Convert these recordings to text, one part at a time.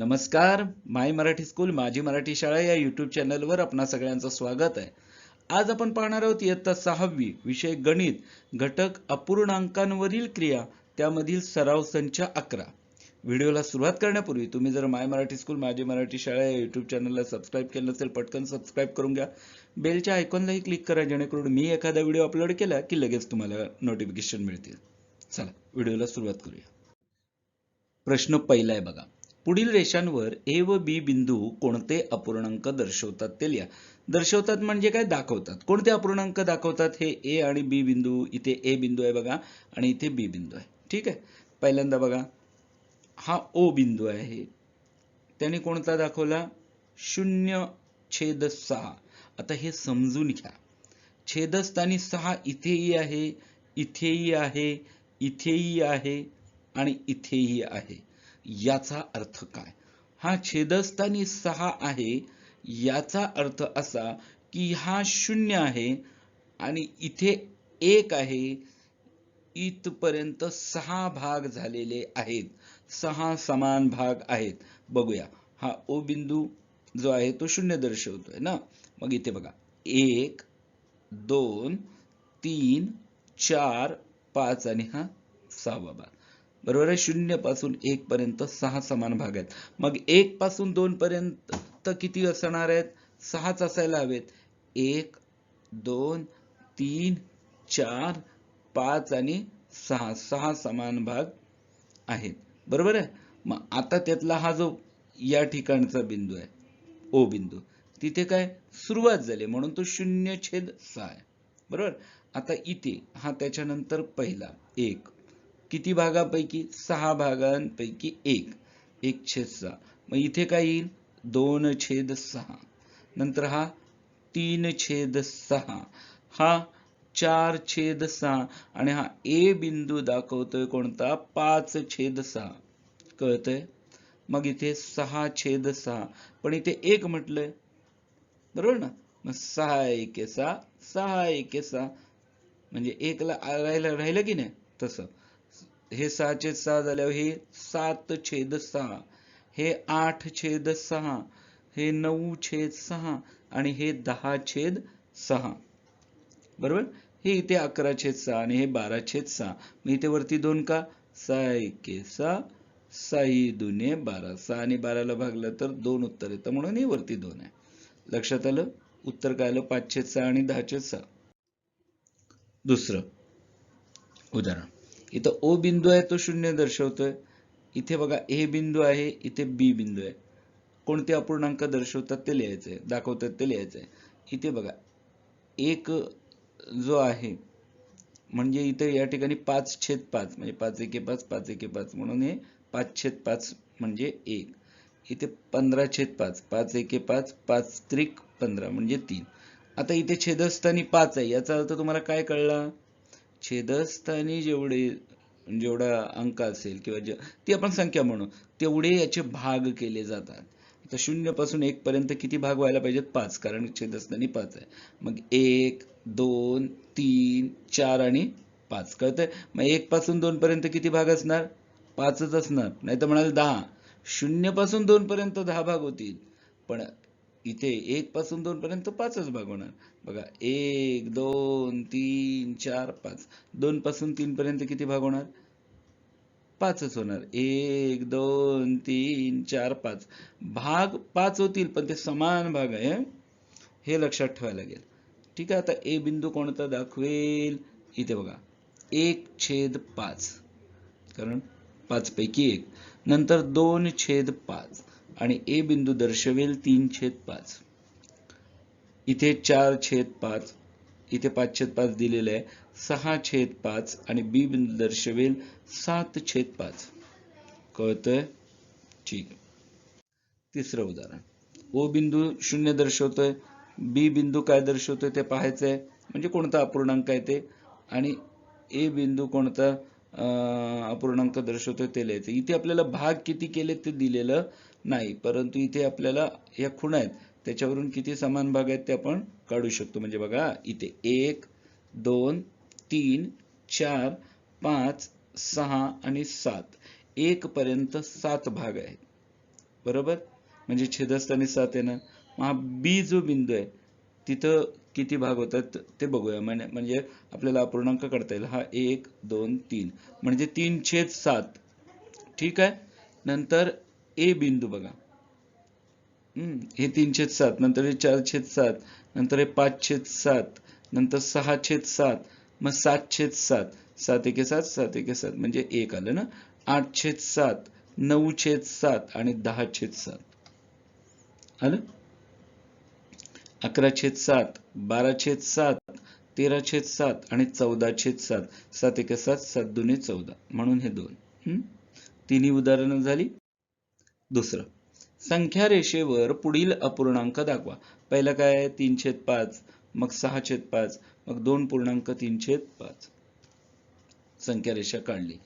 नमस्कार माय मराठी स्कूल माझी मराठी शाळा या यूट्यूब चॅनलवर आपणा सगळ्यांचं स्वागत आहे. आज आपण पाहणार आहोत इयत्ता सहावी विषय गणित घटक अपूर्णांकांवरील क्रिया त्यामधील सराव संच अकरा. व्हिडिओला सुरुवात करण्यापूर्वी तुम्ही जर माय मराठी स्कूल माझी मराठी शाळा या यूट्यूब चॅनलला सबस्क्राईब केलं नसेल पटकन सबस्क्राईब करून घ्या. बेलच्या आयकॉनलाही क्लिक करा जेणेकरून मी एखादा व्हिडिओ अपलोड केला की लगेच तुम्हाला नोटिफिकेशन मिळतील. चला व्हिडिओला सुरुवात करूया. प्रश्न पहिला आहे बघा. पुढील रेषांवर ए व बी बिंदू कोणते अपूर्णांक दर्शवतात ते लिहा. दर्शवतात म्हणजे काय? दाखवतात. कोणते अपूर्णांक दाखवतात? हे ए आणि बी बिंदू इथे ए बिंदू आहे बघा आणि इथे बी बिंदू आहे. ठीक आहे? पहिल्यांदा बघा. हा ओ बिंदू आहे. त्याने कोणता दाखवला? शून्य छेद सहा. आता हे समजून घ्या. छेदस्थानी सहा इथेही आहे इथेही आहे इथेही आहे आणि इथेही आहे. याचा अर्थ काय? हा छेदस्थानी सहा आहे. याचा अर्थ असा की हा शून्य आहे आणि इथे एक आहे. इथपर्यंत सहा भाग झालेले आहेत. सहा समान भाग आहेत. बघूया. हा ओ बिंदू जो आहे तो शून्य दर्शवतोय ना? मग इथे बघा. एक दोन तीन चार पाच आणि हा सहावा भाग. बरोबर आहे? शून्यपासून एक पर्यंत सहा समान भाग आहेत. मग एक पासून दोन पर्यंत किती असणार आहेत? सहाच असायला हवेत. एक दोन तीन चार पाच आणि सहा. सहा समान भाग आहेत. बरोबर आहे? मग आता त्यातला हा जो या ठिकाणचा बिंदू आहे ओ बिंदू तिथे काय? सुरुवात झाली. म्हणून तो शून्य छेद सहा आहे. बरोबर? आता इथे हा त्याच्यानंतर पहिला. एक किती भागापैकी? सहा भागांपैकी एक. एक छेद सहा. मग इथे काय येईल? दोन छेद सहा. नंतर हा तीन छेद सहा. हा चार छेद सहा. आणि हा ए बिंदू दाखवतोय कोणता? पाच छेद सहा. कळतंय? मग इथे सहा छेद सहा. पण इथे एक म्हटलंय. बरोबर ना? मग सहा एके सहा सहा एके सहा. म्हणजे एकला राहिलं राहिलं की नाही? तसं. हे सहा छेद सहा झाल्यावर हे सात छेद सहा हे आठ छेद सहा हे नऊ छेद सहा आणि हे दहा छेद सहा. बरोबर? हे इथे अकरा छेद सहा आणि हे बारा छेद सहा. मी इथे वरती दोन का? सहा एके सहा साई दुने बारा. सहा आणि बाराला भागलं तर दोन उत्तर येतं. म्हणून हे वरती दोन आहे. लक्षात आलं? उत्तर काय आलं? पाचशे सहा आणि दहा छेद सहा. दुसरं उदाहरण. इथं ओ बिंदू आहे तो शून्य दर्शवतोय. इथे बघा ए बिंदू आहे इथे बी बिंदू आहे. कोणते अपूर्णांक दर्शवतात ते लिहायचंय दाखवतात ते लिहायचंय. इथे बघा एक जो आहे म्हणजे इथे या ठिकाणी पाच छेद पाच म्हणजे पाच एके पाच पाच एके पाच म्हणून हे पाच छेद पाच म्हणजे एक. इथे पंधरा छेद पाच पाच एके पाच पाच त्रिक पंधरा म्हणजे तीन. आता इथे छेदस्थानी पाच आहे याचा अर्थ तुम्हाला काय कळला? छेदस्थानी जेवढे जेवढा अंक असेल किंवा जे ती आपण संख्या म्हणू तेवढे याचे भाग केले जातात. आता शून्यपासून किती भाग व्हायला पाहिजेत? पाच कारण छेदस्थानी पाच आहे. मग एक दोन तीन चार आणि पाच. कळतंय? मग एक पासून दोन पर्यंत किती भाग असणार? पाचच असणार. नाही तर म्हणाल दहा. शून्यपासून दोन पर्यंत दहा भाग होतील. पण इथे एक पासून दोन पर्यंत पाचच भाग होणार. बघा एक दोन तीन चार पाच. दोन पासून तीन पर्यंत किती भाग होणार? पाचच होणार. एक दोन तीन चार पाच. भाग पाच होतील पण ते समान भाग आहे हे? लक्षात ठेवायला लागेल. ठीक आहे आता ए बिंदू कोणता दाखवेल? इथे बघा. एक छेद पाच. कारण पाच पैकी एक. नंतर दोन छेद पाच. आणि ए बिंदू दर्शवेल तीन छेद पाच. इथे चार छेद पाच इथे पाच छेद पाच दिलेलं आहे. सहा छेद पाच आणि बी बिंदू दर्शवेल सात छेद पाच. कळतंय? ठीक. तिसरं उदाहरण. ओ बिंदू शून्य दर्शवतोय. बी बिंदू काय दर्शवतोय ते पाहायचंय. म्हणजे कोणता अपूर्णांक आहे ते? आणि ए बिंदू कोणता? अपूर्णांक दर्शवतोय ते लिहायचं इथे आपल्याला भाग किती केले ते दिलेलं नाही. परंतु इथे आपल्याला या खुणा आहेत. त्याच्यावरून किती समान भाग आहेत ते आपण काढू शकतो. म्हणजे बघा इथे एक दोन तीन चार पाच सहा आणि सात. एक पर्यंत सात भाग आहेत. बरोबर? म्हणजे छेदस्थानी सात येणार मग हा बी जो बिंदू आहे तिथं किती भाग होतात ते बघूया. म्हणजे म्हणजे आपल्याला अपूर्णांक करता येईल. हा एक दोन तीन. म्हणजे तीन छेद सात. ठीक आहे? नंतर ए बिंदू बघा. हे तीन छेद सात. नंतर हे चार छेद सात. नंतर हे पाच छेद सात. नंतर सहा छेद सात. मग सात छेद सात. सात एके सात सात एके सात. म्हणजे एक आलं ना? आठ छेद सात. नऊ छेद सात आणि दहा छेद सात. आलं? अकरा छेद सात बारा छेद सात तेरा छेद सात आणि चौदा छेद सात. सात एक सात सात दुने चौदा. म्हणून हे दोन. तिन्ही उदाहरणं झाली? दुसरं. संख्या रेषेवर पुढील अपूर्णांक दाखवा. पहिलं काय आहे? तीन छेद पाच. मग सहा छेद पाच. मग दोन पूर्णांक तीन छेद पाच. संख्या रेषा काढली.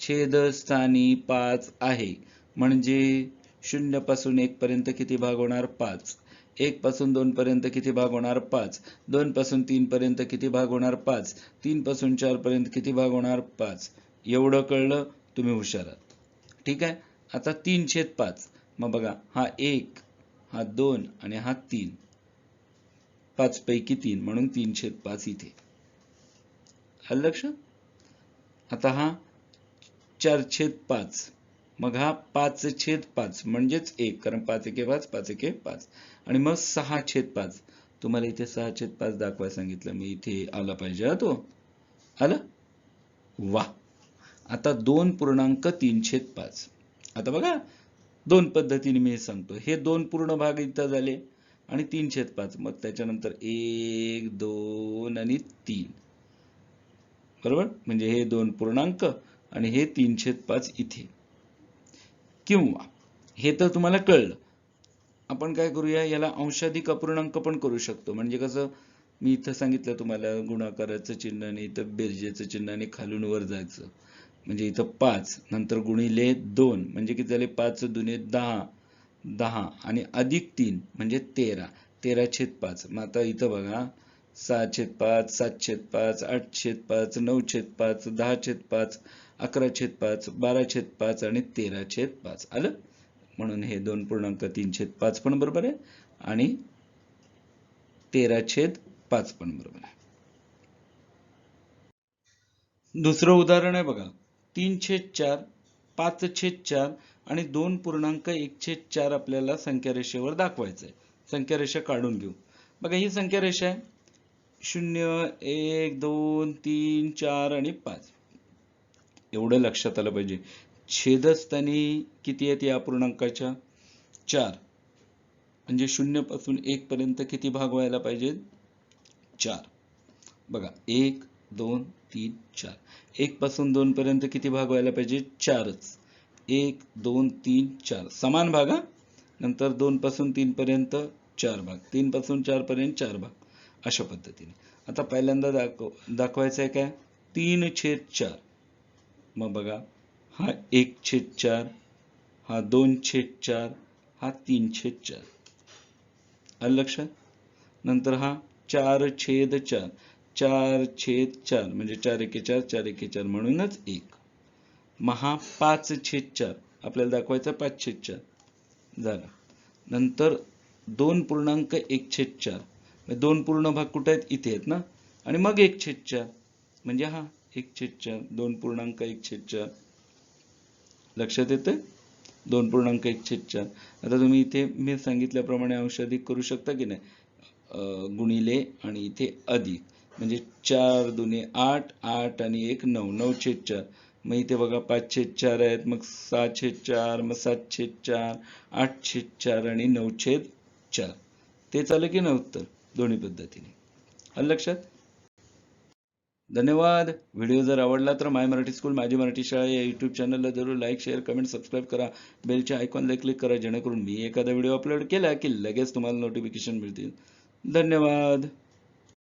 छेदस्थानी पाच आहे. म्हणजे शून्यपासून एक पर्यंत किती भाग होणार? पाच. एक पासून दोन पर्यंत किती भाग होणार? पाच. दोन पासून तीन पर्यंत किती भाग होणार? पाच. तीन पासून चार पर्यंत किती भाग होणार? पाच. एवढं कळलं तुम्ही हुशार आहात. ठीक आहे? आता तीन छेद पाच. मग बघा हा एक हा दोन आणि हा तीन. पाच पैकी तीन म्हणून तीन छेद पाच इथे. आलं आता हा चार छेद पाच. मग हा पाच छेद पाच म्हणजेच एक कारण पाच एके पाच पाच एके पाच. आणि मग सहा छेद पाच. तुम्हाला इथे सहा छेद पाच दाखवायला सांगितलं. मी इथे आला पाहिजे हा तो. आलं? वा. आता दोन पूर्णांक तीन छेद पाच. आता बघा दोन पद्धतीने मी सांगतो. हे दोन पूर्ण भाग इथं झाले आणि तीन छेद पाच. मग त्याच्यानंतर एक दोन आणि तीन. बरोबर? म्हणजे हे दोन पूर्णांक आणि हे तीन छेद पाच इथे. किंवा हे तर तुम्हाला कळलं. आपण काय करूया याला अंशाधिक अपूर्णांक पण करू शकतो. म्हणजे कसं मी इथं सांगितलं तुम्हाला गुणाकाराचं चिन्ह आणि इथं बेरजेचं चिन्ह आणि खालून वर जायचं. म्हणजे इथं पाच नंतर गुणिले दोन म्हणजे किती झाले? पाच दुने दहा दहा आणि अधिक तीन म्हणजे तेरा. तेरा छेद पाच. मग आता इथं बघा सहा छेद पाच सात छेद पाच आठ छेद पाच नऊ छेद पाच दहा छेद पाच अकरा छेद पाच बारा छेद पाच आणि तेरा छेद पाच. आलं? म्हणून हे दोन पूर्णांक तीन छेद पाच पण बरोबर आहे आणि तेरा छेद पाच पण बरोबर आहे. दुसरं उदाहरण आहे बघा. तीन छेद चार पाच छेद चार आणि दोन पूर्णांक एक छेद चार आपल्याला संख्या रेषेवर दाखवायचं आहे. संख्या रेषा काढून घेऊ. बघा ही संख्या रेषा आहे. शून्य एक दोन तीन चार आणि पाच. एवढं लक्षात आलं पाहिजे. छेदस्थानी किती आहेत या पूर्णांकाच्या? चार. म्हणजे शून्यपासून एकपर्यंत किती भाग व्हायला पाहिजेत? चार. बघा एक दोन तीन चार. एकपासून दोनपर्यंत किती भाग व्हायला पाहिजे? चारच. एक दोन तीन चार. समान भाग हा? नंतर दोन पासून चार भाग. तीनपासून चारपर्यंत चार चार भाग. अशा पद्धतीने. आता पहिल्यांदा दाखव दाखवायचं आहे काय? तीन छेद चार. मग बघा हा एक छेद चार हा दोन छेद चार हा तीन छेद चार. आलं लक्षात? नंतर हा चार छेद चार चार छेद चार म्हणजे चार एके चार चार एके चार म्हणूनच एक. महा पाच छेद चार आपल्याला दाखवायचा पाच छेद चार. झाला. नंतर दोन पूर्णांक एक छेद चार. दोन पूर्ण भाग कुठे आहेत? इथे आहेत ना? आणि मग एक छेद चार. म्हणजे हा एक छेद चार दोन पूर्णांक एक छेद चार लक्षात येतंय? दोन पूर्णांक एक छेद चार आता तुम्ही इथे मी सांगितल्याप्रमाणे अंश अधिक करू शकता की नाही? गुणिले आणि इथे अधिक. म्हणजे चार दोन्ही आठ आठ आणि एक नऊ. नऊ छेद चार मग इथे बघा पाच छेद चार आहेत. मग सहा छेद चार मग सात छेद चार आठ छेद चार आणि नऊ छेद चार ते चालू की नाही उत्तर. दोन्ही पद्धतीने. आलं लक्षात? धन्यवाद. व्हिडिओ जर आवडला तर माय मराठी स्कूल माझी मराठी शाळा या यूट्यूब चॅनलला जरूर लाईक शेअर कमेंट सबस्क्राईब करा. बेलच्या आयकॉनला क्लिक करा जेणेकरून मी एखादा व्हिडिओ अपलोड केला की लगेच तुम्हाला नोटिफिकेशन मिळतील. धन्यवाद.